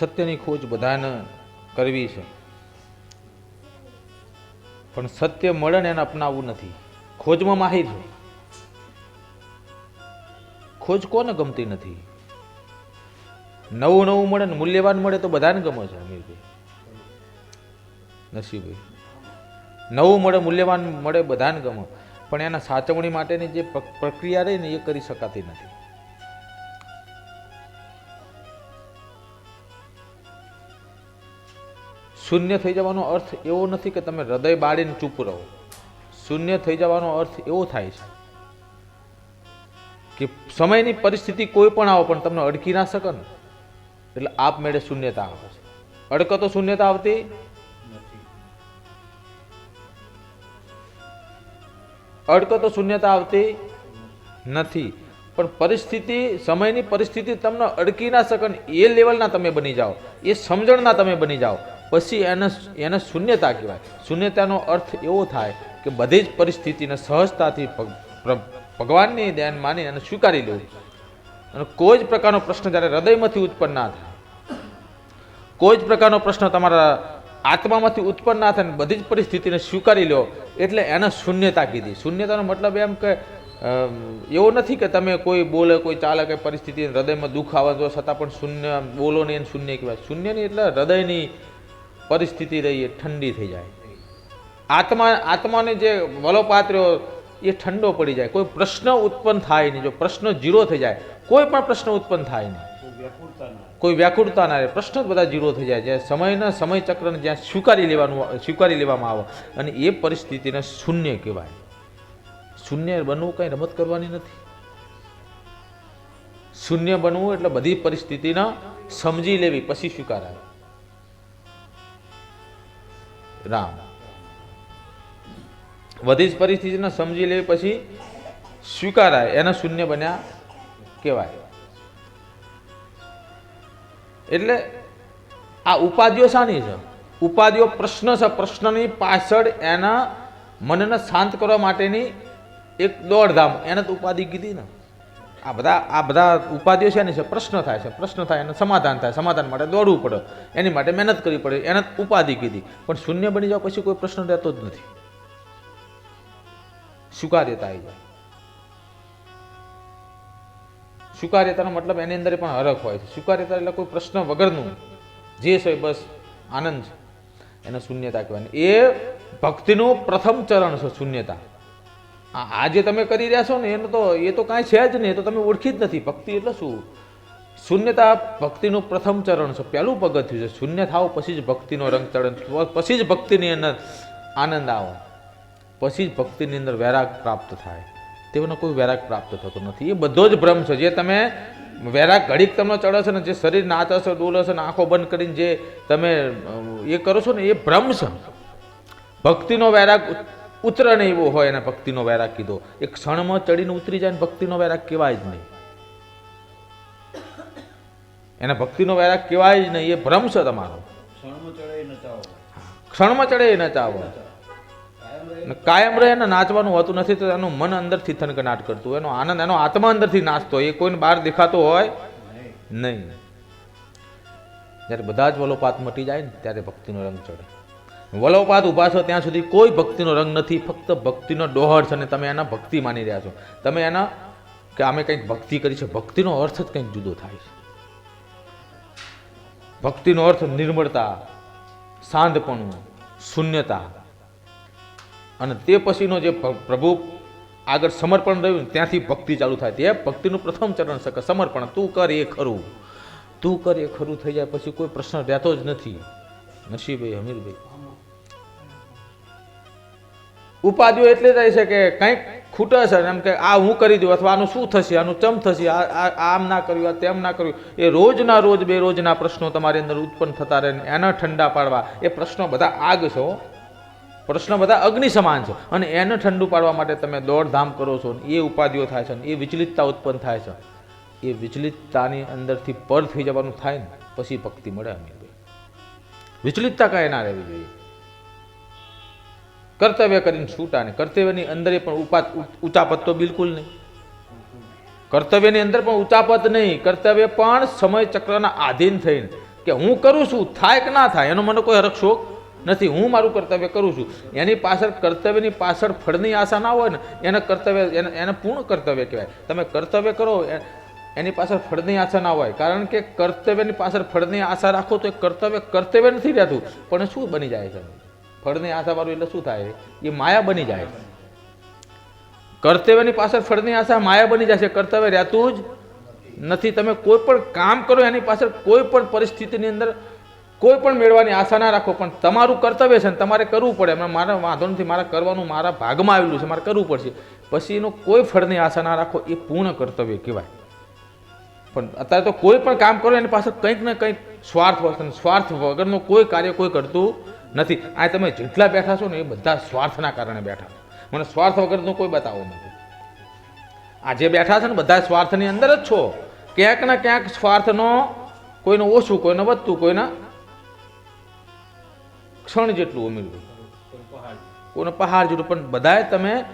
સત્યની ખોજ બધાને કરવી છે. પણ સત્ય મળે ને એને અપનાવવું નથી. ખોજમાં માહિર છે. ખોજ કોને ગમતી નથી? નવું નવું મળે ને મૂલ્યવાન મળે તો બધાને ગમે છે, અમીરભાઈ. નસીબભાઈ નવું મળે, મૂલ્યવાન મળે, બધાને ગમે. પણ એના સાચવણી માટેની જે પ્રક્રિયા રહી ને એ કરી શકાતી નથી. શૂન્ય થઈ જવાનો અર્થ એવો નથી કે તમે હૃદય બાળીને ચૂપ રહો. શૂન્ય થઈ જવાનો અર્થ એવો થાય છે કે સમયની પરિસ્થિતિ કોઈ પણ આવો પણ તમને અડકી ના શકે ને. એટલે આપમેળે શૂન્યતા આવે છે. અડકતો શૂન્યતા આવતી અડકતો શૂન્યતા આવતી નથી. પણ પરિસ્થિતિ, સમયની પરિસ્થિતિ તમને અડકી ના શકે એ લેવલના તમે બની જાઓ. એ સમજણના તમે બની જાઓ. પછી એને એને શૂન્યતા કહેવાય. શૂન્યતાનો અર્થ એવો થાય કે બધી જ પરિસ્થિતિને સહજતાથી ભગવાનની ધ્યાન માની અને સ્વીકારી લેવું અને કોઈ જ પ્રકારનો પ્રશ્ન જ્યારે હૃદયમાંથી ઉત્પન્ન ના થાય, કોઈ જ પ્રકારનો પ્રશ્ન તમારા આત્મામાંથી ઉત્પન્ન ના થાય બધી જ પરિસ્થિતિને સ્વીકારી લો, એટલે એને શૂન્યતા કીધી. શૂન્યતાનો મતલબ એમ કે એવો નથી કે તમે કોઈ બોલે, કોઈ ચાલે, કે પરિસ્થિતિ હૃદયમાં દુઃખ આવે તો છતાં પણ શૂન્ય બોલો નહીં એને શૂન્ય કહેવાય. શૂન્યની એટલે હૃદયની પરિસ્થિતિ રહી એ ઠંડી થઈ જાય. આત્મા આત્માને જે વલોપાત્ર્યો એ ઠંડો પડી જાય. કોઈ પ્રશ્ન ઉત્પન્ન થાય નહીં. જો પ્રશ્ન જીરો થઈ જાય કોઈ પણ પ્રશ્ન ઉત્પન્ન થાય નહીં. કોઈ વ્યાકુળતા ના રહે. પ્રશ્ન જ બધા જીરો થઈ જાય. જ્યાં સમયના સમય ચક્રને જ્યાં સ્વીકારી લેવાનું સ્વીકારી લેવામાં આવે. અને એ પરિસ્થિતિને શૂન્ય કહેવાય. શૂન્ય બનવું કંઈ રમત કરવાની નથી. શૂન્ય બનવું એટલે બધી પરિસ્થિતિને સમજી લેવી પછી સ્વીકારાય. રામ. બધી જ પરિસ્થિતિને સમજી લેવી પછી સ્વીકારાય, એને શૂન્ય બન્યા કહેવાય. એટલે આ ઉપાધિઓ શાની છે? ઉપાધિઓ પ્રશ્ન છે, પ્રશ્નની પાછળ એના મનને શાંત કરવા માટેની એક દોડધામ. એને તો ઉપાધિ કીધી ને. આ બધા આ બધા ઉપાધિઓ છે છે, પ્રશ્ન થાય છે, પ્રશ્ન થાય એને સમાધાન થાય, સમાધાન માટે દોડવું પડે. એની માટે મહેનત કરવી પડે, એને ઉપાધિ કીધી. પણ શૂન્ય બની જાવ પછી કોઈ પ્રશ્ન રહેતો જ નથી. સ્વીકાર્યતા આવી જાય. સ્વીકાર્યતાનો મતલબ એની અંદર પણ હરખ હોય છે. સ્વીકાર્યતા એટલે કોઈ પ્રશ્ન વગરનું. જે છે બસ આનંદ છે. એને શૂન્યતા કહેવાય. એ ભક્તિનું પ્રથમ ચરણ છે, શૂન્યતા. આ જે તમે કરી રહ્યા છો ને, એનો તો એ તો કાંઈ છે જ નહીં તો તમે ઓળખી જ નથી. ભક્તિ એટલે શું? શૂન્યતા ભક્તિનું પ્રથમ ચરણ છે. પહેલું પગથિયું છે. શૂન્ય થાવ પછી જ ભક્તિનો રંગ ચડન પછી જ ભક્તિની અંદર આનંદ આવો. પછી જ ભક્તિની અંદર વૈરાગ પ્રાપ્ત થાય. તેઓનો કોઈ વૈરાગ પ્રાપ્ત થતો નથી. એ બધો જ ભ્રમ છે. જે તમે વૈરાગ ઘડીક તમને ચડે છે ને, જે શરીર નાચે છે, ડોલે છે ને, આંખો બંધ કરીને જે તમે એ કરો છો ને, એ ભ્રમ છે. ભક્તિનો વૈરાગ ઉતરે નહીં એવો હોય એને ભક્તિનો વૈરાગ કીધો. એ ક્ષણમાં ચડીને ઉતરી જાય ને ભક્તિનો વૈરાગ કહેવાય જ નહીં. એને ભક્તિનો વૈરાગ કહેવાય જ નહીં એ ભ્રમ છે તમારો. ક્ષણમાં ચડે એ નચાવો કાયમ રહે ને નાચવાનું હોતું નથી તો એનું મન અંદરથી થનકનાટ કરતું એનો આનંદ એનો આત્મા અંદરથી નાચતો એ કોઈને બહાર દેખાતો હોય? નહીં. જ્યારે બધા જ વલોપાત મટી જાય ને ત્યારે ભક્તિનો રંગ ચડે. વલોપાત ઊભા છો, ત્યાં સુધી કોઈ ભક્તિનો રંગ નથી, ફક્ત ભક્તિનો ડોહર છે અને તમે એના ભક્તિ માની રહ્યા છો. તમે એના કે અમે કંઈક ભક્તિ કરી છે, ભક્તિનો અર્થ જ કંઈક જુદો થાય છે. ભક્તિનો અર્થ નિર્મળતા શાંતપણું શૂન્યતા. અને તે પછીનો જે પ્રભુ આગળ સમર્પણ રહ્યું ત્યાંથી ભક્તિ ચાલુ થાય. તે ભક્તિનું પ્રથમ ચરણ શકે સમર્પણ. તું કર એ ખરું. તું કર એ ખરું થઈ જાય પછી કોઈ પ્રશ્ન રહેતો જ નથી. નરસિંહભાઈ હમીરભાઈ ઉપાધિઓ એટલે થાય છે કે કંઈક ખૂટે છે એમ કે આ હું કરી દઉં અથવા આનું શું થશે, આનું ચમ થશે, આ આમ ના કર્યું, આ તેમ ના કર્યું. એ રોજના રોજ બે રોજના પ્રશ્નો તમારી અંદર ઉત્પન્ન થતા રહે એના ઠંડા પાડવા. એ પ્રશ્નો બધા આગ છો પ્રશ્ન બધા અગ્નિ સમાન છે. અને એને ઠંડુ પાડવા માટે તમે દોડધામ કરો છો એ ઉપાધિઓ થાય છે એ વિચલિતતા ઉત્પન્ન થાય છે. એ વિચલિતતાની અંદરથી પર થઈ જવાનું થાય ને, પછી ભક્તિ મળે અમીરભાઈ વિચલિતતા કાંઈ ના રહેવી જોઈએ. કર્તવ્ય કરીને છૂટા ને કર્તવ્યની અંદર પણ ઉપાત ઉતાપત તો બિલકુલ નહીં. કર્તવ્યની અંદર પણ ઉતાપત નહીં. કર્તવ્ય પણ સમય ચક્રના આધીન થઈને કે હું કરું છું, થાય કે ના થાય, એનો મને કોઈ હરખ શોખ નથી. હું મારું કર્તવ્ય કરું છું. એની પાછળ કર્તવ્યની પાછળ ફળની આશા ના હોય ને, એને કર્તવ્ય, એને એને પૂર્ણ કર્તવ્ય કહેવાય. તમે કર્તવ્ય કરો એની પાછળ ફળની આશા ના હોય. કારણ કે કર્તવ્યની પાછળ ફળની આશા રાખો તો એ કર્તવ્ય કર્તવ્ય નથી રહેતું. પણ શું બની જાય છે? ફળની આશાવાળું એટલે શું થાય? એ માયા બની જાય. કર્તવ્યની પાછળ ફળની આશા માયા બની જાય છે. કર્તવ્ય રહેતું જ નથી. તમે કોઈ પણ કામ કરો એની પાછળ કોઈ પણ પરિસ્થિતિની અંદર કોઈ પણ મેળવાની આશા ના રાખો. પણ તમારું કર્તવ્ય છે ને તમારે કરવું પડે. મારે વાંધો નથી. મારે કરવાનું મારા ભાગમાં આવેલું છે. મારે કરવું પડશે. પછી એનો કોઈ ફળની આશા ના રાખો એ પૂર્ણ કર્તવ્ય કહેવાય. પણ અત્યારે તો કોઈ પણ કામ કરો એની પાછળ કંઈક ને કંઈક સ્વાર્થ હોય સ્વાર્થ વગરનું કોઈ કાર્ય કોઈ કરતું નથી. આ તમે જેટલા બેઠા છો ને એ બધા સ્વાર્થના કારણે બેઠા છો. મને સ્વાર્થ વગરનું કોઈ બતાવો નથી. આ જે બેઠા છે ને બધા સ્વાર્થની અંદર જ છો. ક્યાંક ને ક્યાંક સ્વાર્થનો કોઈને ઓછું, કોઈને વધતું, કોઈને ક્ષણ જેટલું ઉમેર્યું કોઈને પહાડ જેટલું. પણ બધાએ તમે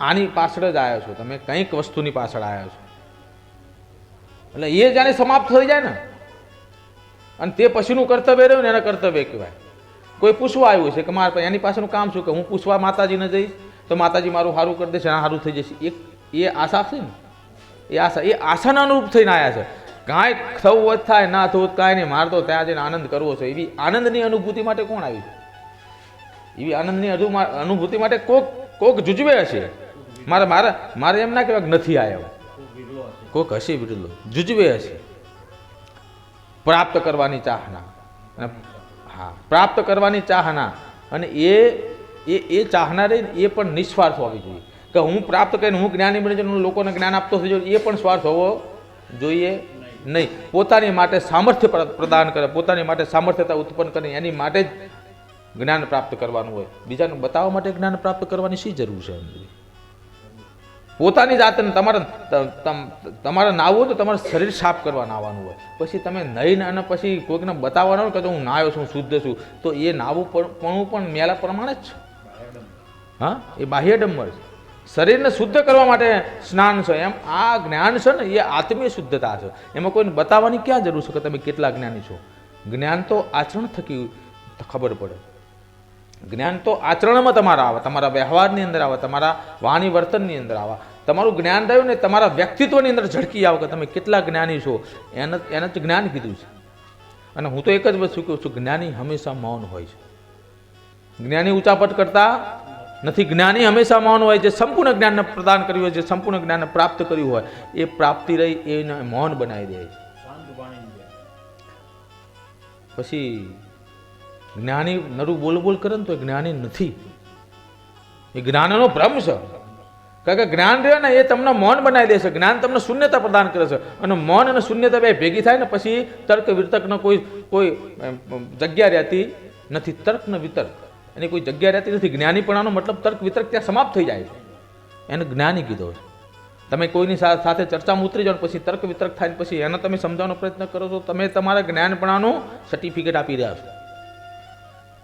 આની પાછળ જ આવ્યા છો. તમે કંઈક વસ્તુની પાછળ આવ્યા છો. એટલે એ જ્યારે સમાપ્ત થઈ જાય ને. અને તે પછીનું કર્તવ્ય રહ્યું ને એના કર્તવ્ય કહેવાય. કોઈ પૂછવા આવ્યું છે કે મારા એની પાસેનું કામ શું કે હું પૂછવા માતાજીને જઈશ? તો માતાજી મારું સારું કરી દેશે સારું થઈ જશે. એક એ આશા છે ને? એ આશા એ આશાના અનુરૂપ થઈને આવ્યા છે. કાંઈ થવું જ થાય, ના થવું કાંઈ નહીં, મારે તો ત્યાં જઈને આનંદ કરવો છે. એવી આનંદની અનુભૂતિ માટે કોણ આવ્યું? છે એવી આનંદની અનુભૂતિ માટે કોક કોક જુજવે હશે. મારે મારે મારે એમ ના કહેવાય નથી આવ્યો કોક હશે વિરલો જુજવે હશે. પ્રાપ્ત કરવાની ચાહના. હા, પ્રાપ્ત કરવાની ચાહના. અને એ એ એ ચાહના રહી એ પણ નિસ્વાર્થ હોવી જોઈએ. કે હું પ્રાપ્ત કરીને હું જ્ઞાની બની હું લોકોને જ્ઞાન આપતો થઈ જાઉં, એ પણ સ્વાર્થ હોવો જોઈએ નહીં. પોતાની માટે સામર્થ્ય પ્ર- પ્રદાન કરે, પોતાની માટે સામર્થ્યતા ઉત્પન્ન કરે, એની માટે જ જ્ઞાન પ્રાપ્ત કરવાનું હોય. બીજાને બતાવવા માટે જ્ઞાન પ્રાપ્ત કરવાની શી જરૂર છે એમ? પોતાની જાતને તમારે તમ- તમારે હોય તો તમારે શરીર સાફ કરવા નાહવાનું હોય. પછી તમે નહીં અને પછી કોઈકને બતાવવાનું હોય કે હું નાયો છું શુદ્ધ છું, તો એ નાવું પણ પણ મેલા પ્રમાણે જ છે. હા? એ બાહ્ય ડંબર છે. શરીરને શુદ્ધ કરવા માટે સ્નાન છે. એમ આ જ્ઞાન છે ને, એ આત્મીય શુદ્ધતા છે. એમાં કોઈને બતાવવાની ક્યાં જરૂર છે કે તમે કેટલા જ્ઞાની છો? જ્ઞાન તો આચરણ થકી ખબર પડે. જ્ઞાન તો આચરણમાં તમારા આવે તમારા વ્યવહારની અંદર આવે તમારા વાણી વર્તનની અંદર આવે. તમારું જ્ઞાન રહ્યું ને તમારા વ્યક્તિત્વની અંદર ઝડકી આવે કે તમે કેટલા જ્ઞાની છો. એને એને જ જ્ઞાન કીધું છે. અને હું તો એક જ વસ્તુ કહું છું જ્ઞાની હંમેશા મૌન હોય છે. જ્ઞાની ઉચાપટ કરતા નથી. જ્ઞાની હંમેશા મૌન હોય જે સંપૂર્ણ જ્ઞાનને પ્રદાન કર્યું હોય જે સંપૂર્ણ જ્ઞાનને પ્રાપ્ત કર્યું હોય એ પ્રાપ્તિ રહી એને મૌન બનાવી દે છે. પછી જ્ઞાની નરું બોલ બોલ કરે ને તો જ્ઞાની નથી. એ જ્ઞાનનો ભ્રમ છે. કારણ કે જ્ઞાન રહે ને એ તમને મૌન બનાવી દે છે જ્ઞાન તમને શૂન્યતા પ્રદાન કરે છે. અને મૌન અને શૂન્યતા બે ભેગી થાય ને પછી તર્ક વિતર્કનો કોઈ કોઈ જગ્યા રહેતી નથી. તર્ક ને વિતર્ક. એની કોઈ જગ્યા રહેતી નથી. જ્ઞાનીપણાનો મતલબ તર્ક વિતર્ક ત્યાં સમાપ્ત થઈ જાય છે. એને જ્ઞાની કીધો છે. તમે કોઈની સાથે ચર્ચામાં ઉતરી જાઓ પછી તર્ક વિતર્ક થાય પછી એને તમે સમજાવવાનો પ્રયત્ન કરો છો. તમે તમારા જ્ઞાનપણાનું સર્ટિફિકેટ આપી રહ્યા છો.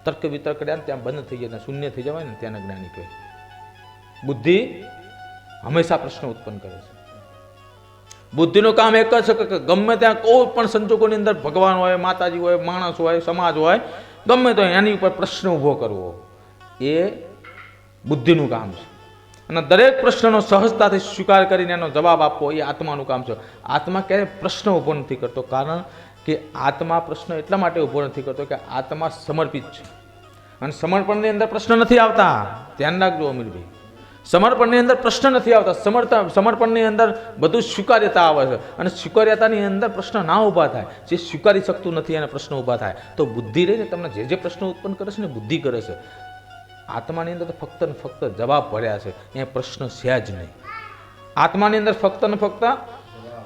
તર્ક વિતર્ક રહ્યા ત્યાં બંધ થઈ જાય શૂન્ય થઈ જવાય ને ત્યાંના જ્ઞાની કહે બુદ્ધિ હંમેશા પ્રશ્ન ઉત્પન્ન કરે છે. બુદ્ધિનું કામ એક જ છે કે ગમે ત્યાં કોઈ પણ સંજોગોની અંદર ભગવાન હોય, માતાજી હોય, માણસ હોય, સમાજ હોય, ગમે તો એની ઉપર પ્રશ્ન ઊભો કરવો એ બુદ્ધિનું કામ છે. અને દરેક પ્રશ્નનો સહજતાથી સ્વીકાર કરીને એનો જવાબ આપવો એ આત્માનું કામ છે. આત્મા ક્યારેય પ્રશ્ન ઊભો નથી કરતો. કારણ કે આત્મા પ્રશ્ન એટલા માટે ઊભો નથી કરતો કે આત્મા સમર્પિત છે. અને સમર્પણની અંદર પ્રશ્ન નથી આવતા. ધ્યાન રાખજો અમીરભાઈ. સમર્પણની અંદર પ્રશ્ન નથી આવતા. સમર્તા સમર્પણની અંદર બધું સ્વીકાર્યતા આવે છે. અને સ્વીકાર્યતાની અંદર પ્રશ્ન ના ઊભા થાય. જે સ્વીકારી શકતું નથી એને પ્રશ્ન ઊભા થાય. તો બુદ્ધિ રહીને તમને જે જે પ્રશ્ન ઉત્પન્ન કરે છે ને બુદ્ધિ કરે છે. આત્માની અંદર તો ફક્ત ને ફક્ત જવાબ ભર્યા છે. એ પ્રશ્ન છે જ નહીં. આત્માની અંદર ફક્ત ને ફક્ત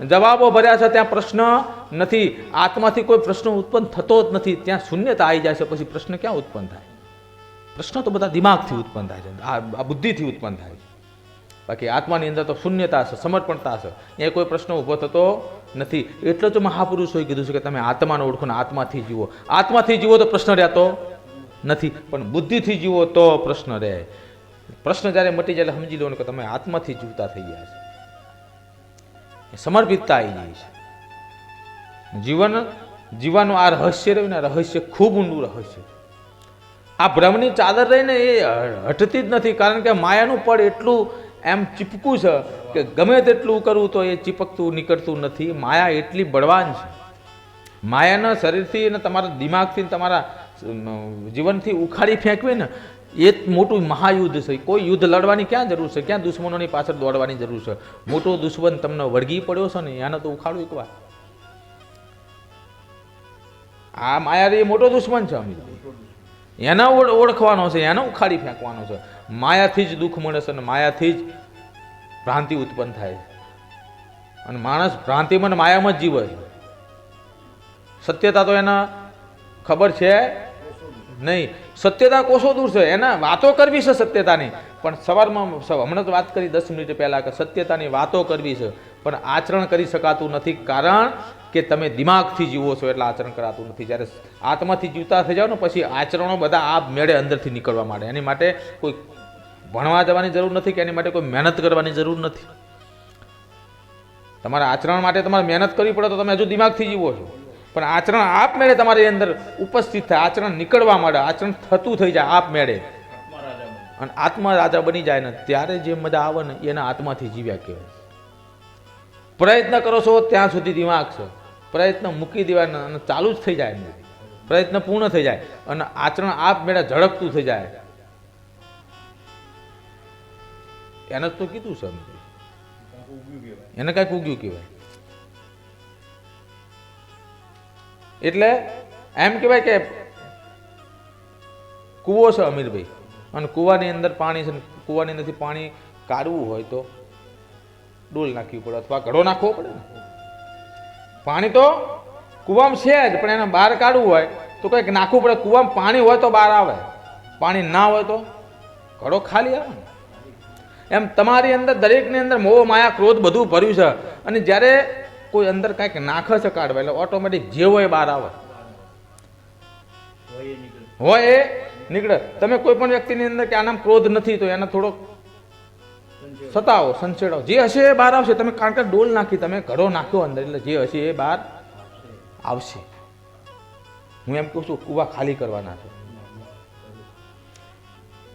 જવાબો ભર્યા છે, ત્યાં પ્રશ્ન નથી. આત્માથી કોઈ પ્રશ્ન ઉત્પન્ન થતો જ નથી. ત્યાં શૂન્યતા આવી જાય છે, પછી પ્રશ્ન ક્યાં ઉત્પન્ન થાય? પ્રશ્ન તો બધા દિમાગથી ઉત્પન્ન થાય છે. આ બુદ્ધિથી ઉત્પન્ન થાય છે. બાકી આત્માની અંદર તો શૂન્યતા છે, સમર્પણતા છે. એ કોઈ પ્રશ્ન ઊભો થતો નથી. એટલે જ મહાપુરુષોએ કીધું છે કે તમે આત્માનો ઓળખો ને આત્માથી જીવો. આત્માથી જીવો તો પ્રશ્ન રહેતો નથી, પણ બુદ્ધિથી જીવો તો પ્રશ્ન રહે. પ્રશ્ન જ્યારે મટી જાય સમજી લો કે તમે આત્માથી જીવતા થઈ ગયા છે. સમર્પિતતા આવી જાય છે. જીવન જીવવાનું આ રહસ્ય રહ્યું ને રહસ્ય ખૂબ ઊંડું રહસ્ય. આ ભ્રમની ચાદર રહીને એ હટતી જ નથી, કારણ કે માયાનું પડ એટલું એમ ચીપકું છે કે ગમે તેટલું કરવું તો એ ચીપકતું, નીકળતું નથી. માયા એટલી બળવાન છે. માયાના શરીરથી અને તમારા દિમાગથી તમારા જીવનથી ઉખાડી ફેંકવી ને એ મોટું મહાયુદ્ધ છે. કોઈ યુદ્ધ લડવાની ક્યાં જરૂર છે? ક્યાં દુશ્મનોની પાછળ દોડવાની જરૂર છે? મોટો દુશ્મન તમને વળગી પડ્યો છે ને એને તો ઉખાડું એકવાર આ માયા એ મોટો દુશ્મન છે અમિત એના ઓળખવાનો છે, એને ઉખાડી ફેંકવાનો છે. માયાથી જ દુઃખ મળે છે અને માયાથી જ ભ્રાંતિ ઉત્પન્ન થાય છે. અને માણસ ભ્રાંતિમાં માયામાં જ જીવે છે. સત્યતા તો એના ખબર છે નહીં, સત્યતા કોષો દૂર છે, એના વાતો કરવી છે સત્યતાની. પણ સવારમાં હમણાં તો વાત કરી દસ મિનિટ પહેલાં કે સત્યતાની વાતો કરવી છે, પણ આચરણ કરી શકાતું નથી, કારણ કે તમે દિમાગથી જીવો છો, એટલે આચરણ કરાતું નથી. જ્યારે આત્માથી જીવતા થઈ જાઓ ને, પછી આચરણો બધા આ મેળે અંદરથી નીકળવા માંડે. એની માટે કોઈ ભણવા જવાની જરૂર નથી કે એની માટે કોઈ મહેનત કરવાની જરૂર નથી. તમારા આચરણ માટે તમારે મહેનત કરવી પડે તો તમે હજુ દિમાગથી જીવો છો. પણ આચરણ આપમેળે તમારી અંદર ઉપસ્થિત થાય, આચરણ નીકળવા માંડે, આચરણ થતું થઈ જાય આપમેળે અને આત્મા રાજા બની જાય ને ત્યારે જે મજા આવે ને એના આત્માથી જીવ્યા કહેવાય. પ્રયત્ન કરો છો ત્યાં સુધી દિમાગ છે. પ્રયત્ન મૂકી દેવાના અને ચાલુ જ થઈ જાય પ્રયત્ન પૂર્ણ થઈ જાય. અને આચરણ આપમેળે ઝડપતું થઈ જાય. એને જ તો કીધું છે. એને કાંઈક ઉગ્યું કહેવાય. એટલે એમ કહેવાય કે કૂવો છે અમીરભાઈ. અને કૂવાની અંદર પાણી છે કૂવાની અંદરથી પાણી કાઢવું હોય તો ડોલ નાખવી પડે અથવા ઘડો નાખવો પડે ને. પાણી તો કૂવામાં છે જ, પણ એને બહાર કાઢવું હોય તો કંઈક નાખવું પડે. કૂવામાં પાણી હોય તો બહાર આવે. પાણી ના હોય તો ઘડો ખાલી આવે ને. એમ તમારી અંદર દરેકની અંદર મોહ, માયા, ક્રોધ બધું ભર્યું છે. અને જ્યારે કોઈ અંદર કાંઈક નાખે છે કાઢવા એટલે ઓટોમેટિક જે હોય બહાર આવે. હોય એ નીકળે. તમે કોઈ પણ વ્યક્તિની અંદર કે આનામ ક્રોધ નથી તો એને થોડોક સતાવો સંચેડાવો જે હશે એ બહાર આવશે. તમે કારણ કે ડોલ નાખી તમે ઘડો નાખ્યો અંદર એટલે જે હશે એ બહાર આવશે. હું એમ કહું છું કુવા ખાલી કરવાના છે.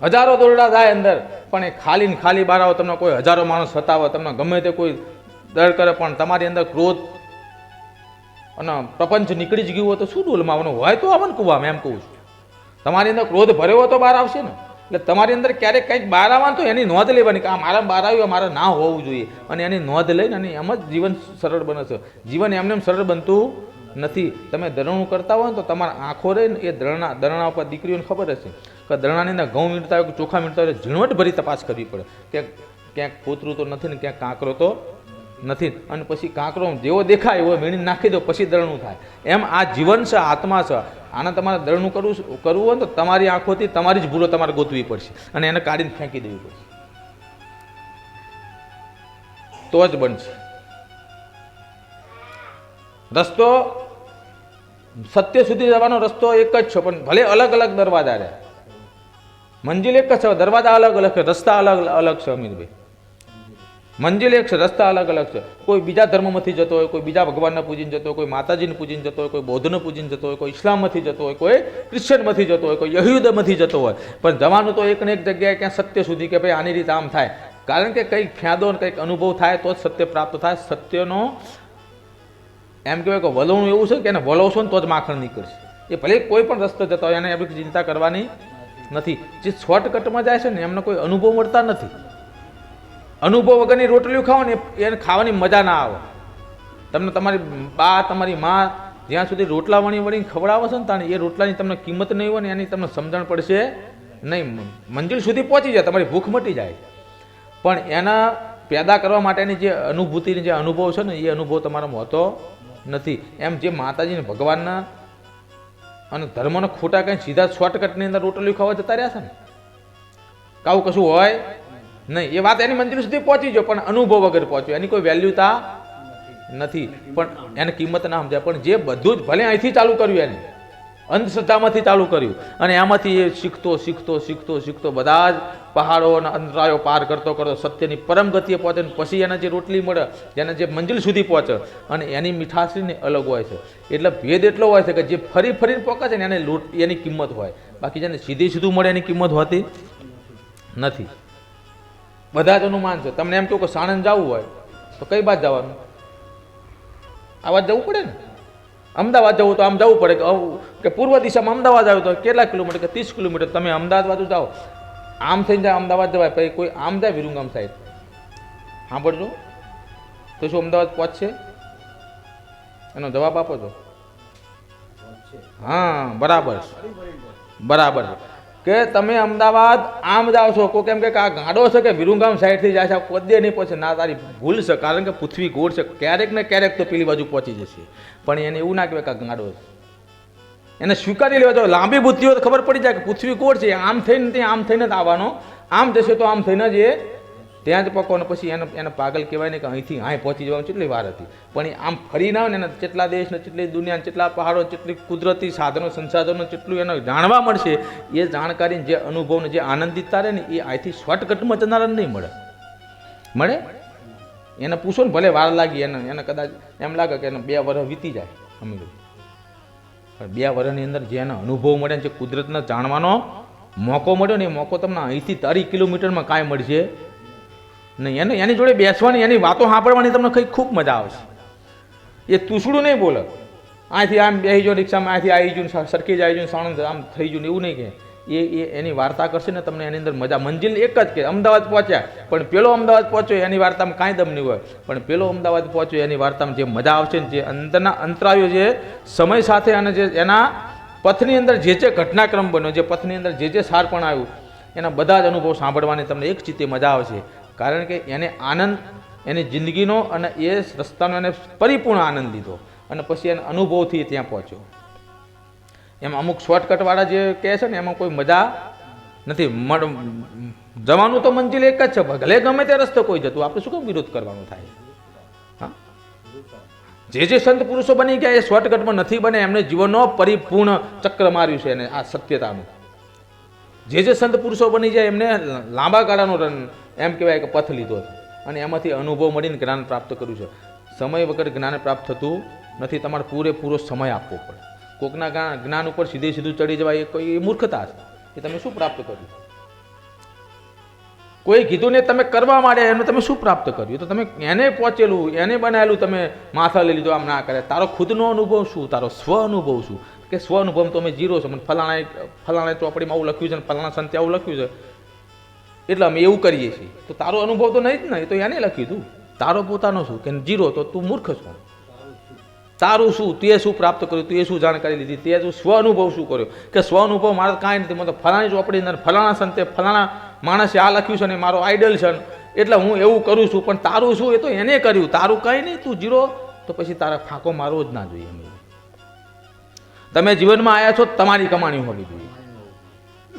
હજારો દોરડા જાય અંદર પણ એ ખાલી ને ખાલી બહાર આવો તમને કોઈ હજારો માણસ સતાવે તમને ગમે તે કોઈ દર કરે, પણ તમારી અંદર ક્રોધ અને પ્રપંચ નીકળી જ ગયું હોય તો શું ડોલમાં આવવાનું હોય તો આવે ને કુવામાં એમ કહું છું. તમારી અંદર ક્રોધ ભર્યો હોય તો બહાર આવશે ને. એટલે તમારી અંદર ક્યારેક કંઈક બહાર આવવાનું તો એની નોંધ લેવાની કે આ મારા બહાર આવ્યું મારે ના હોવું જોઈએ. અને એની નોંધ લઈને અને એમ જ જીવન સરળ બને છે. જીવન એમને એમ સરળ બનતું નથી. તમે દરણું કરતા હોય તો તમારા આંખો રહે ને એ દરણા દરણા ઉપર દીકરીઓને ખબર હશે કે દરણાની અંદર ઘઉં વીણતા હોય કે ચોખા વીણતા હોય ઝીણવટ ભરી તપાસ કરવી પડે. ક્યાંક ક્યાંક કોતરું તો નથી ને ક્યાંક કાંકરો તો નથી. અને પછી કાંકરો જેવો દેખાય એવો વીણી નાખી દો, પછી દરણું થાય. એમ આ જીવન છે, આત્મા છે. આને તમારે દરણું કરવું કરવું હોય તો તમારી આંખોથી તમારી જ ભૂલો તમારે ગોતવી પડશે. અને એને કાઢીને ફેંકી દેવી પડશે. તો જ બનશે. રસ્તો સત્ય સુધી જવાનો રસ્તો એક જ છે, પણ ભલે અલગ અલગ દરવાજા રહે. મંજિલ એક જ છે, દરવાજા અલગ અલગ છે, રસ્તા અલગ અલગ છે અમીરભાઈ મંજિલ એક છે, રસ્તા અલગ અલગ છે. કોઈ બીજા ધર્મમાંથી જતો હોય, કોઈ બીજા ભગવાનને પૂજીને જતો હોય, કોઈ માતાજીને પૂજીને જતો હોય, કોઈ બૌદ્ધને પૂજીને જતો હોય, કોઈ ઇસ્લામમાંથી જતો હોય, કોઈ ક્રિશ્ચનમાંથી જતો હોય, કોઈ યહૂદમાંથી જતો હોય. પણ જવાનું તો એક ને એક જગ્યાએ ક્યાં સત્ય સુધી કે ભાઈ આની રીતે આમ થાય. કારણ કે કંઈક ખ્યાદો ને કંઈક અનુભવ થાય તો જ સત્ય પ્રાપ્ત થાય. સત્યનો એમ કહેવાય કે વલણું એવું છે કે એને વલવશો ને તો જ માખણ નીકળશે. એ ભલે કોઈ પણ રસ્તો જતા હોય, એને એવી ચિંતા કરવાની નથી. જે શોર્ટકટમાં જાય છે ને, એમને કોઈ અનુભવ મળતા નથી. અનુભવ વગરની રોટલીઓ ખાઓ ને એને ખાવાની મજા ના આવે. તમને તમારી બા, તમારી માં જ્યાં સુધી રોટલા વણી વણીને ખવડાવશે ને તાણે, એ રોટલાની તમને કિંમત નહીં હોય ને એની તમને સમજણ પડશે નહીં. મંજિલ સુધી પહોંચી જાય, તમારી ભૂખ મટી જાય. પણ એના પેદા કરવા માટેની જે અનુભૂતિની જે અનુભવ છે ને, એ અનુભવ તમારામાં હોતો નથી. એમ જે માતાજીને ભગવાનના અને ધર્મના ખોટા કંઈ સીધા શોર્ટકટની અંદર રોટલીઓ ખાવા જતા રહ્યા છે ને? કાવું કશું હોય? નહીં, એ વાત એની મંજિલ સુધી પહોંચી જો પણ અનુભવ વગર પહોંચ્યો. એની કોઈ વેલ્યુતા નથી. પણ એને કિંમત ના સમજાય. પણ જે બધું જ ભલે અહીંથી ચાલુ કર્યું એને, અંધશ્રદ્ધામાંથી ચાલુ કર્યું, અને એમાંથી એ શીખતો શીખતો શીખતો શીખતો, બધા જ પહાડો અને અંતરાયો પાર કરતો કરતો સત્યની પરમ ગતિએ પહોંચે ને પછી એને જે રોટલી મળે, જેને જે મંજિલ સુધી પહોંચે, અને એની મીઠાશરીને અલગ હોય છે. એટલે ભેદ એટલો હોય છે કે જે ફરી ફરીને પહોંચે છે ને એને લોટ, એની કિંમત હોય. બાકી જેને સીધી સીધું મળે એની કિંમત હોતી નથી. બધા જ અનુમાન છે. તમને એમ કહ્યું કે સાણંદ જવું હોય તો કઈ બાદ જવાનું? આ બાજુ જવું પડે ને? અમદાવાદ જવું તો આમ જવું પડે. કે કે પૂર્વ દિશામાં અમદાવાદ આવ્યું તો કેટલા કિલોમીટર કે ત્રીસ કિલોમીટર? તમે અમદાવાદ બાજુ જાઓ. આમ થઈને જાય અમદાવાદ જવાય પછી કોઈ આમ જાય વિરુંગામ સાઈડ. સાંભળજો. તો શું અમદાવાદ પહોંચશે એનો જવાબ આપો છો. હા બરાબર બરાબર કે તમે અમદાવાદ આમ જાઓ છો. કો કેમ કે આ ગાડો છે કે વિરુંગામ સાઈડથી જાય છે. આ પદે નહીં પહોંચે. ના, તારી ભૂલ છે. કારણ કે પૃથ્વી ગોળ છે. ક્યારેક ને ક્યારેક તો પેલી બાજુ પહોંચી જશે. પણ એને એવું ના કે આ ગાડો એને સ્વીકારી લેવા તો લાંબી બુદ્ધિઓ ખબર પડી જાય કે પૃથ્વી ગોળ છે. આમ થઈને ત્યાં આમ થઈને જ આવવાનો. આમ જશે તો આમ થઈને જ એ ત્યાં જ પકવાનો પછી એને એને પાગલ કહેવાય ને કે અહીંથી અહીં પહોંચી જવાનું કેટલી વાર હતી. પણ એ આમ ફરી ના આવે ને એના કેટલા દેશ ને જેટલી દુનિયા જેટલા પહાડો કેટલી કુદરતી સાધનો, સંસાધનો, જેટલું એને જાણવા મળશે, એ જાણકારી જે અનુભવને, જે આનંદિતતા રહે ને એ અહીંથી શોર્ટકટમાં જનારા નહીં મળે. મળે? એને પૂછો ને ભલે વાર લાગી, એને એને કદાચ એમ લાગે કે એને બે વર્ષ વીતી જાય અમીર પણ બે વર્ષની અંદર જે એનો અનુભવ મળે ને જે કુદરતને જાણવાનો મોકો મળ્યો ને એ મોકો તમને અહીંથી તારી કિલોમીટરમાં કાંઈ મળશે. નહીં, એને એની જોડે બેસવાની, એની વાતો સાંભળવાની તમને કંઈક ખૂબ મજા આવશે. એ તુસડું નહીં બોલે. અહીંથી આમ બેસી જો રિક્ષામાં અહીંથી આવી જયું સરખી જ આવી જયું સાણંદ, આમ થઈ ને એવું નહીં કે એ એ એની વાર્તા કરશે ને તમને એની અંદર મજા. મંજિલ એક જ કે અમદાવાદ પહોંચ્યા, પણ પેલો અમદાવાદ પહોંચ્યો, એની વાર્તામાં કાંઈ દમ નહીં હોય. પણ પેલો અમદાવાદ પહોંચ્યો, એની વાર્તામાં જે મજા આવશે ને જે અંતરના અંતરાયો જે સમય સાથે અને જે એના પથની અંદર જે જે ઘટનાક્રમ બન્યો, જે પથની અંદર જે જે સારપણ આવ્યું, એના બધા જ અનુભવ સાંભળવાની તમને એક ચિત્તે મજા આવશે. કારણ કે એને આનંદ, એની જિંદગીનો અને એ રસ્તાનો એને પરિપૂર્ણ આનંદ લીધો અને પછી એને અનુભવથી ત્યાં પહોંચ્યો. એમ અમુક શોર્ટકટવાળા જે કહે છે ને, એમાં કોઈ મજા નથી. જવાનું તો મંજિલ એક જ છે ભલે ગમે તે રસ્તે કોઈ જતું, આપણે શું કેમ વિરોધ કરવાનો થાય? હા? જે જે સંત પુરુષો બની ગયા, એ શોર્ટકટમાં નથી બને એમને જીવનનો પરિપૂર્ણ ચક્ર માર્યું છે એને, આ સત્યતાનું. જે જે સંત પુરુષો બની જાય, એમને લાંબા ગાળાનો એમ કહેવાય કે પથ લીધો છે. અને એમાંથી અનુભવ મળીને જ્ઞાન પ્રાપ્ત કર્યું છે. સમય વગર જ્ઞાન પ્રાપ્ત થતું નથી. તમારે પૂરેપૂરો સમય આપવો પડે. કોકના જ્ઞાન ઉપર સીધે સીધું ચડી જવાય એ કોઈ મૂર્ખતા છે. એ તમે શું પ્રાપ્ત કર્યું? કોઈ કીધું ને તમે કરવા માંડે એનું તમે શું પ્રાપ્ત કર્યું? તો તમે એને પહોંચેલું, એને બનાવેલું તમે માથા લઈ લીધું, આમ ના કરે. તારો ખુદનો અનુભવ શું? તારો સ્વ અનુભવ શું? કે સ્વ અનુભવ તમે જીરો છો મને ફલાણા ફલાણા ચોપડીમાં આવું લખ્યું છે ને ફલાણા સંતે આવું લખ્યું છે. એટલે અમે એવું કરીએ છીએ. તો તારો અનુભવ તો નહીં જ ને, એ તો એને લખ્યું તું. તારો પોતાનો શું? કે જીરો, તો તું મૂર્ખ છો. તારું શું? તે શું પ્રાપ્ત કર્યું? તે શું જાણકારી લીધી? તે તું સ્વ અનુભવ શું કર્યો? કે સ્વ અનુભવ મારે કાંઈ નથી, મને ફલાણી ચોપડી અંદર ફલાણા સંતે ફલાણા માણસે આ લખ્યું છે ને મારો આઈડલ છે એટલે હું એવું કરું છું, પણ તારું શું? એ તો એને કર્યું. તારું કંઈ નહીં, તું જીરો. તો પછી તારા ફાંકો મારવો જ ના જોઈએ. તમે જીવનમાં આવ્યા છો તમારી કમાણી હોવી જોઈએ.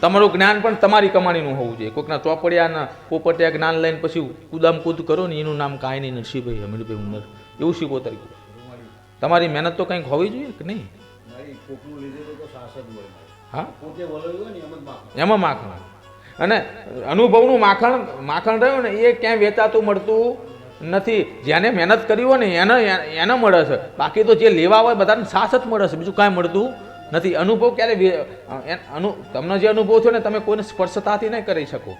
તમારું જ્ઞાન પણ તમારી કમાણીનું હોવું જોઈએ. કોઈકના ચોપડિયાના પોપટિયા જ્ઞાન લઈને પછી કુદામ કૂદ કરો ને એનું નામ કાંઈ નહીં નરસિંહભાઈ અમીરભાઈ ઉંમર એવું શીખો તરીકે તમારી મહેનત તો કંઈક હોવી જોઈએ કે નહીં? હા? એમાં માખણ. અને અનુભવનું માખણ માખણ રહ્યું ને એ ક્યાંય વેચાતું મળતું નથી. જેને મહેનત કરી હોય ને એને એને મળે છે. બાકી તો જે લેવા હોય બધાને સાસ જ મળે છે. બીજું કાંઈ મળતું નથી, અનુભવ ક્યારે અનુ તમને જે અનુભવ થયો ને તમે કોઈને સ્પર્શતાથી નહીં કરી શકો.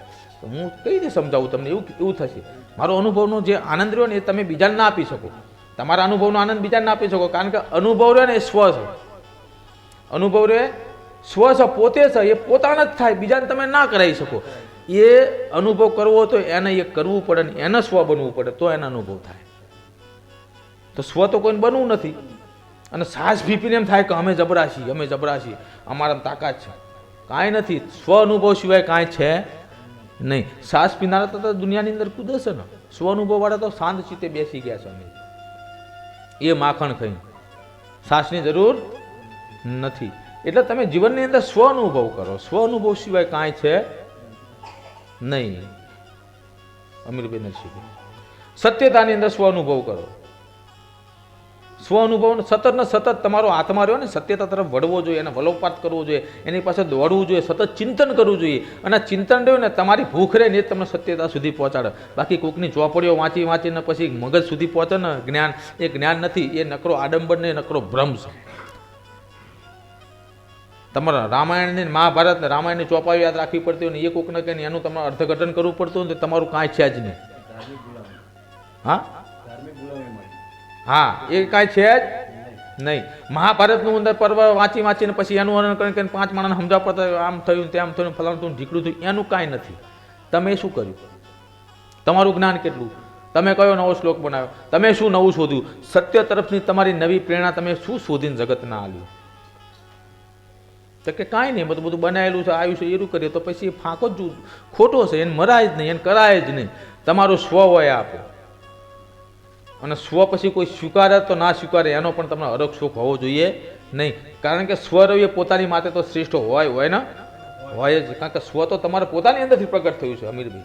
હું કઈ રીતે સમજાવું તમને? એવું એવું થશે. મારો અનુભવનો જે આનંદ રહ્યો ને એ તમે બીજાને ના આપી શકો. તમારા અનુભવનો આનંદ બીજાને ના આપી શકો, કારણ કે અનુભવ રહ્યો ને એ સ્વ છે. અનુભવ રહ્યો સ્વ છે, પોતે છે, એ પોતાના જ થાય, બીજાને તમે ના કરાવી શકો. એ અનુભવ કરવો તો એને એ કરવું પડે ને એને સ્વ બનવું પડે, તો એનો અનુભવ થાય. તો સ્વ તો કોઈને બનવું નથી. અને સાસ ભીપીને એમ થાય કે અમે જબરાશી અમે જબરાશી. અમારા તાકાત છે. કાંઈ નથી. સ્વ અનુભવ સિવાય કાંઈ છે નહીં. સાસ પીનારા તો દુનિયાની અંદર કૂદે છે ને. સ્વ અનુભવવાળા તો શાંત ચિત્તે બેસી ગયા છે અમે એ માખણ ખાઈ. સાસની જરૂર નથી. એટલે તમે જીવનની અંદર સ્વ અનુભવ કરો. સ્વ અનુભવ સિવાય કાંઈ છે નહીં. અમીરબેન નરસિંહભાઈ સત્યતાની અંદર સ્વ અનુભવ કરો. સ્વ અનુભવ સતત ને સતત તમારો આત્મા રહ્યો ને સત્યતા તરફ વળવો જોઈએ, એને વલોપાત કરવો જોઈએ, એની પાસે દોડવું જોઈએ, સતત ચિંતન કરવું જોઈએ. અને ચિંતન રહ્યું ને તમારી ભૂખ રહે ને તમને સત્યતા સુધી પહોંચાડે. બાકી કોકની ચોપડીઓ વાંચી વાંચીને પછી મગજ સુધી પહોંચે ને જ્ઞાન, એ જ્ઞાન નથી, એ નકરો આડંબર ને નકરો ભ્રમ છે તમારા રામાયણની મહાભારત રામાયણની ચોપાઈ યાદ રાખવી પડતી હોય ને એ કોકને કંઈ એનું તમારે અર્થઘટન કરવું પડતું હોય તમારું કાંઈ છે જ નહીં. હા? હા, એ કાંઈ છે જ નહીં. મહાભારતનું અંદર પર્વ વાંચી વાંચીને પછી એનું વર્ણન કરીને પાંચ માણસને સમજાવ પડતા આમ થયું તેમ થયું ફલાણું થયું ઢીકડું થયું. એનું કાંઈ નથી. તમે શું કર્યું? તમારું જ્ઞાન કેટલું? તમે કયો નવો શ્લોક બનાવ્યો? તમે શું નવું શોધ્યું? સત્ય તરફની તમારી નવી પ્રેરણા તમે શું શોધીને જગતના આવ્યું તો કે કાંઈ નહીં, બધું બધું બનાવેલું છે આવ્યું છે એરું કરીએ તો પછી ફાંકો જ ખોટો છે, એને મરાય જ નહીં, એને કરાય જ નહીં. તમારું સ્વ હોય આપો. અને સ્વ પછી કોઈ સ્વીકારે તો ના સ્વીકારે, એનો પણ તમને હરખ સુખ હોવો જોઈએ નહીં. કારણ કે સ્વરવ્ય પોતાની માટે તો શ્રેષ્ઠ હોય હોય ને? હોય જ. કારણ કે સ્વ તો તમારે પોતાની અંદરથી પ્રગટ થયું છે અમીરભાઈ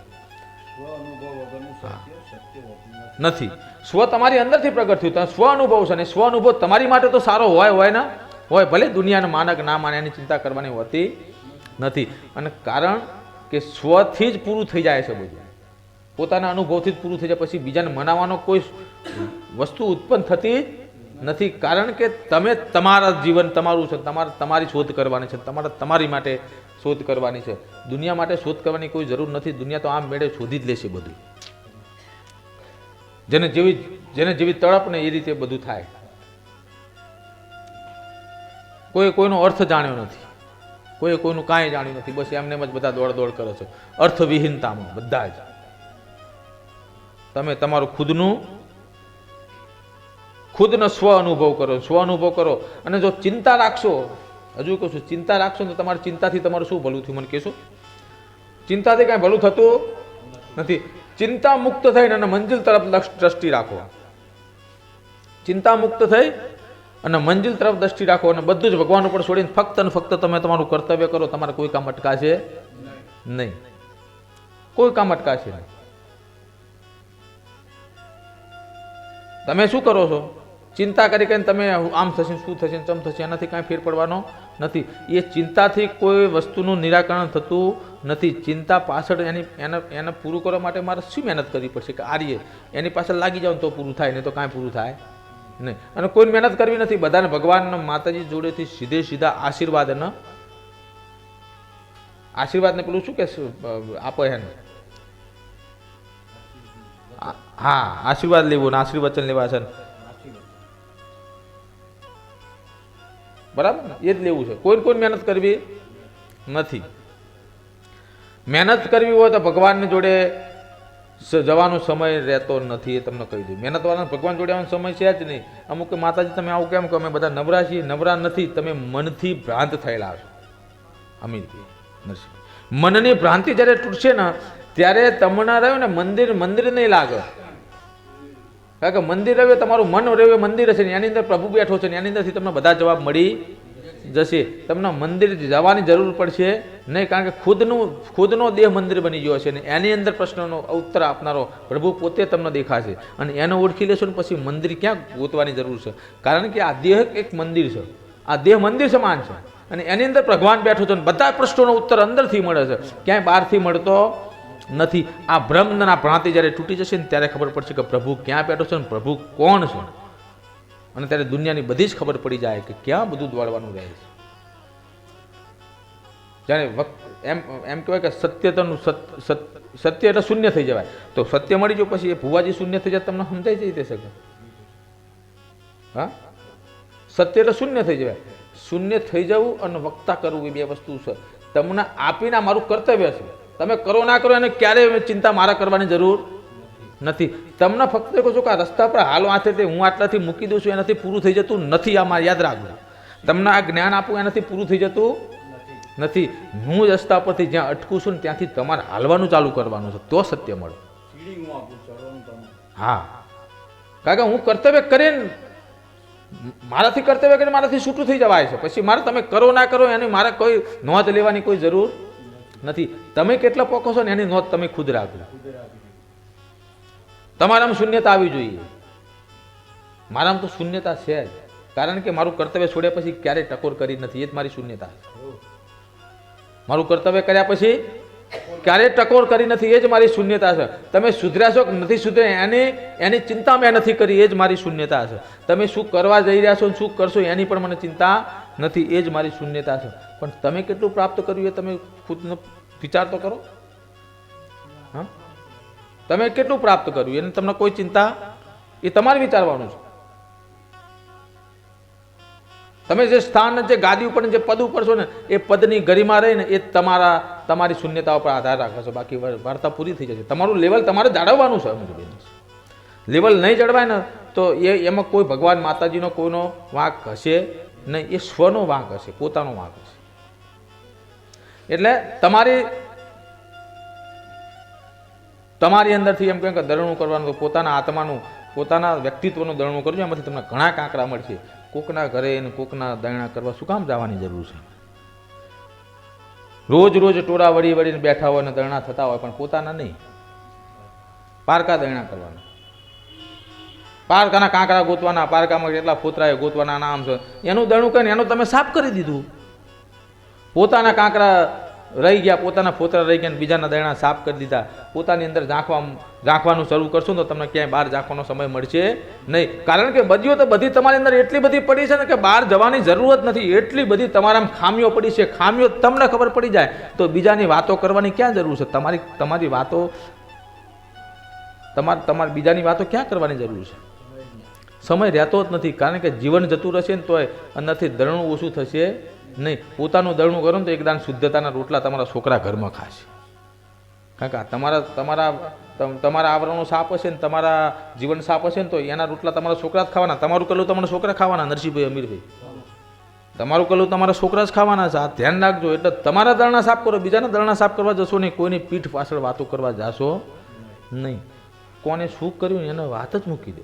નથી. સ્વ તમારી અંદરથી પ્રગટ થયું. તમે સ્વ અનુભવ છે અને સ્વ અનુભવ તમારી માટે તો સારો હોય હોય ને? હોય, ભલે દુનિયાને માનક, ના માને, એની ચિંતા કરવાની હોતી નથી. અને કારણ કે સ્વથી જ પૂરું થઈ જાય છે બધું. પોતાના અનુભવથી જ પૂરું થઈ જાય. પછી બીજાને મનાવવાનો કોઈ વસ્તુ ઉત્પન્ન થતી નથી. કારણ કે તમે તમારા જીવન તમારું છે. તમારે તમારી શોધ કરવાની છે. તમારે તમારી માટે શોધ કરવાની છે. દુનિયા માટે શોધ કરવાની કોઈ જરૂર નથી. દુનિયા તો આમ મેળે શોધી જ લેશે બધું. જેને જેવી જેને જેવી તડપ ને એ રીતે બધું થાય. કોઈ કોઈનો અર્થ જાણ્યો નથી. કોઈ કોઈનું કાંઈ જાણ્યું નથી. બસ એમને જ બધા દોડ દોડ કરે છે. અર્થવિહીનતામાં બધા જ. તમે તમારું ખુદનું, ખુદનો સ્વ અનુભવ કરો, સ્વ અનુભવ કરો. અને જો ચિંતા રાખશો, હજુ કહું છું, ચિંતા રાખશો તો તમારી ચિંતાથી તમારું શું ભલું થયું મને કહેશો? ચિંતાથી કાંઈ ભલું થતું નથી. ચિંતા મુક્ત થઈને અને મંજિલ તરફ દ્રષ્ટિ રાખો. ચિંતા મુક્ત થઈ અને મંજિલ તરફ દ્રષ્ટિ રાખો અને બધું જ ભગવાન ઉપર છોડીને ફક્ત અને ફક્ત તમે તમારું કર્તવ્ય કરો, તમારે કોઈ કામ અટકાશે નહીં. કોઈ કામ અટકાશે નહીં. તમે શું કરો છો? ચિંતા કરી કરીને તમે આમ થશે શું થશે ચમ થશે, એનાથી કાંઈ ફેર પડવાનો નથી. એ ચિંતાથી કોઈ વસ્તુનું નિરાકરણ થતું નથી. ચિંતા પાછળ એની, એને એને પૂરું કરવા માટે મારે શું મહેનત કરવી પડશે કે આર્ય એની પાછળ લાગી જાવ તો પૂરું થાય, નહીં તો કાંઈ પૂરું થાય નહીં. અને કોઈ મહેનત કરવી નથી. બધાને ભગવાનના માતાજી જોડેથી સીધે સીધા આશીર્વાદ અને આશીર્વાદને પેલું શું કે આપો એને? હા, આશીર્વાદ લેવો ને આશીર્વચન લેવા છે બરાબર ને? એ જ લેવું છે. કોઈ કોઈ મહેનત કરવી નથી. મહેનત કરવી હોય તો ભગવાનની જોડે જવાનો સમય રહેતો નથી, એ તમને કહી દઉં. મહેનતવાળાને ભગવાન જોડે આવવાનો સમય છે જ નહીં. અમુક માતાજી, તમે આવું કેમ કહો? અમે બધા નવરા છીએ. નવરા નથી. તમે મનથી ભ્રાંત થયેલા છો. અમીરભાઈ નરસિંહ. મનની ભ્રાંતિ જ્યારે તૂટશે ને, ત્યારે તમને રહ્યું ને મંદિર મંદિર નહીં લાગે. કારણ કે મંદિર રવે તમારું મન રહ્યું મંદિર હશે એની અંદર પ્રભુ બેઠો છે એની અંદરથી તમને બધા જવાબ મળી જશે. તમને મંદિર જવાની જરૂર પડશે નહીં, કારણ કે ખુદનું, ખુદનો દેહ મંદિર બની ગયો છે ને, એની અંદર પ્રશ્નનો ઉત્તર આપનારો પ્રભુ પોતે તમને દેખાશે. અને એને ઓળખી લેશો ને, પછી મંદિર ક્યાં ગોતવાની જરૂર છે? કારણ કે આ દેહ એક મંદિર છે. આ દેહ મંદિર સમાન છે. અને એની અંદર ભગવાન બેઠો છે અને બધા પ્રશ્નોનો ઉત્તર અંદરથી મળે છે. ક્યાંય બહારથી મળતો નથી. આ બ્રહ્મના ભ્રાંતિ જ્યારે તૂટી જશે ને ત્યારે ખબર પડશે કે પ્રભુ ક્યાં બેઠો છે ને પ્રભુ કોણ છે? અને ત્યારે દુનિયાની બધી જ ખબર પડી જાય કે ક્યાં બધું દોડવાનું રહે છે. જ્યારે એમ એમ કહેવાય કે સત્યતાનું સત- સત- સત્ય એટલે શૂન્ય થઈ જવાય. તો સત્ય મળી જો પછી એ ભુવાજી શૂન્ય થઈ જાય તમને સમજાઈ જઈ શકે હા? સત્ય એટલે શૂન્ય થઈ જવાય. શૂન્ય થઈ જવું અને વક્તા કરવું એ બે વસ્તુ છે. તમને આપીને મારું કર્તવ્ય છે. તમે કરો ના કરો એને ક્યારેય ચિંતા મારા કરવાની જરૂર નથી. તમને ફક્ત કહું છું કે આ રસ્તા પર હાલો વાંચે તે હું આટલાથી મૂકી દઉં છું એનાથી પૂરું થઈ જતું નથી આ મારે યાદ રાખજો તમને આ જ્ઞાન આપું એનાથી પૂરું થઈ જતું નથી. હું રસ્તા પરથી જ્યાં અટકું છું ને ત્યાંથી તમારે હાલવાનું ચાલુ કરવાનું છે તો સત્ય મળે. હા. કારણ કે હું કર્તવ્ય કરીને મારાથી કર્તવ્ય કરીને મારાથી છૂટું થઈ જવાય છે. પછી મારે તમે કરો ના કરો એની મારે કોઈ નોંધ લેવાની કોઈ જરૂર નથી. તમે કેટલા પોકો છો ને એની નોંધ તમે ખુદ રાખજો. તમારામાં શૂન્યતા આવી જોઈએ. મારામાં તો શૂન્યતા છે જ. કારણ કે મારું કર્તવ્ય છોડ્યા પછી ક્યારેય ટકોર કરી નથી. એ જ મારી શૂન્યતા મારું કર્તવ્ય કર્યા પછી ક્યારેય ટકોર કરી નથી. એ જ મારી શૂન્યતા છે. તમે સુધર્યા છો કે નથી સુધર્યા એની એની ચિંતા મેં નથી કરી. એ જ મારી શૂન્યતા છે. તમે શું કરવા જઈ રહ્યા છો શું કરશો એની પણ મને ચિંતા નથી. એ જ મારી શૂન્યતા છે. પણ તમે કેટલું પ્રાપ્ત કર્યું એ તમે ખુદનો વિચાર તો કરો. હા? તમે કેટલું પ્રાપ્ત કર્યું? એને તમને કોઈ ચિંતા? એ તમારે વિચારવાનું છે. તમે જે સ્થાન જે ગાદી ઉપર જે પદ ઉપર છો ને, એ પદની ગરિમા રહીને એ તમારા, તમારી શૂન્યતા ઉપર આધાર રાખે છે. બાકી વાર્તા પૂરી થઈ જશે. તમારું લેવલ તમારે જાળવવાનું છે અમુકબેન લેવલ નહીં જળવાય ને, તો એ, એમાં કોઈ ભગવાન માતાજીનો કોઈનો વાંક હશે નહીં. એ સ્વનો વાંક હશે, પોતાનો વાંક હશે. એટલે તમારી તમારી અંદરથી એમ કહે કે દરણું કરવાનું તો પોતાના આત્માનું, પોતાના વ્યક્તિત્વનું દરણું કરજો, એમાંથી તમને ઘણા કાંકરા મળશે. કોકના ઘરે એને કોકના દરણા કરવા શું કામ જવાની જરૂર છે? રોજ રોજ ટોળા વળી વળીને બેઠા હોય અને દરણા થતા હોય, પણ પોતાના નહીં. પારકા દરણા કરવાના. પારકાના કાંકરા ગોતવાના, પારકામાં કેટલા ફોતરાએ ગોતવાના નામ છે. એનું દરણું કરીને એનું તમે સાફ કરી દીધું. પોતાના કાંકરા રહી ગયા, પોતાના ફોતરા રહી ગયા બીજાના દરણા સાફ કરી દીધા. પોતાની અંદર ઝાંખવા ઝાંખવાનું શરૂ કરશો તો તમને ક્યાંય બહાર ઝાંખવાનો સમય મળશે નહીં. કારણ કે બધીઓ તો બધી તમારી અંદર એટલી બધી પડી છે ને કે બહાર જવાની જરૂરત નથી. એટલી બધી તમારામાં ખામીઓ પડી છે. ખામીઓ તમને ખબર પડી જાય. તો બીજાની વાતો કરવાની ક્યાં જરૂર છે? તમારી તમારી વાતો, તમારે તમારે બીજાની વાતો ક્યાં કરવાની જરૂર છે? સમય રહેતો જ નથી. કારણ કે જીવન જતું રહેશે ને તોય નથી દરણું ઓછું થશે. નહીં, પોતાનું દરણું કરો ને તો એકદાન શુદ્ધતાના રોટલા તમારા છોકરા ઘરમાં ખાશે. કારણ કે તમારા તમારા તમારા આવરણો સાપ હશે ને, તમારા જીવન સાપ હશે ને તો એના રોટલા તમારા છોકરા જ ખાવાના. તમારું કલું તમારા છોકરા ખાવાના, નરસિંહભાઈ, અમીરભાઈ. તમારું કલું તમારા છોકરા જ ખાવાના છે. આ ધ્યાન રાખજો, એટલે તમારા દળના સાફ કરો, બીજાના દળના સાફ કરવા જશો નહીં, કોઈની પીઠ પાછળ વાતો કરવા જાશો નહીં. કોને શું કર્યું એને વાત જ મૂકી દે.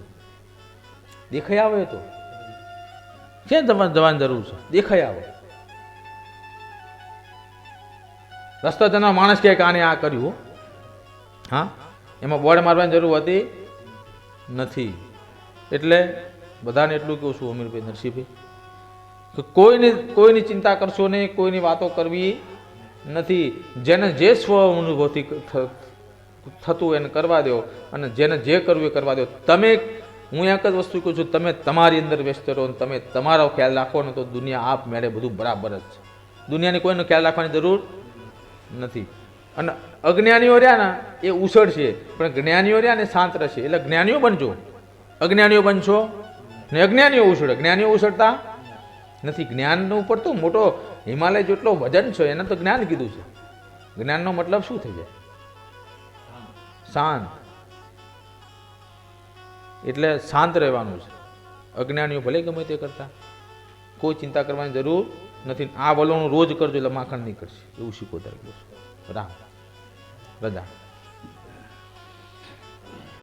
દેખાઈ આવે તો. ક્યાં જવાની જરૂર છે? દેખાઈ આવે. રસ્તા જનાર માણસ કે આને આ કર્યું હા. એમાં બોર્ડ મારવાની જરૂર હતી નથી. એટલે બધાને એટલું કહું છું અમીરભાઈ નરસિંહભાઈ, કે કોઈની કોઈની ચિંતા કરશો નહીં, કોઈની વાતો કરવી નથી. જેને જે સ્વ અનુભવથી થતું એને કરવા દો અને જેને જે કરવું એ કરવા દો. તમે, હું એક જ વસ્તુ કહું છું, તમે તમારી અંદર વ્યસ્ત રહો અને તમે તમારો ખ્યાલ રાખો ને તો દુનિયા આપ મેળે બધું બરાબર જ છે. દુનિયાની કોઈનો ખ્યાલ રાખવાની જરૂર નથી. અને અજ્ઞાનીઓ રહ્યા ને, એ ઉછળશે. પણ જ્ઞાનીઓ રહ્યા ને શાંત રહેશે. એટલે જ્ઞાનીઓ બનજો. અજ્ઞાનીઓ બનશો ને અજ્ઞાનીઓ ઉછળે. જ્ઞાનીઓ ઉછળતા નથી. જ્ઞાન ઉપર તો મોટો હિમાલય જેટલો વજન છે, એને તો જ્ઞાન કીધું છે. જ્ઞાનનો મતલબ શું થઈ જાય? શાંત. એટલે શાંત રહેવાનું છે. અજ્ઞાનીઓ ભલે ગમે તે કરતા. કોઈ ચિંતા કરવાની જરૂર નથી. આ વલોણું રોજ કરજો એટલે માખણ નીકળશે એવું શીખો રામ. રજા.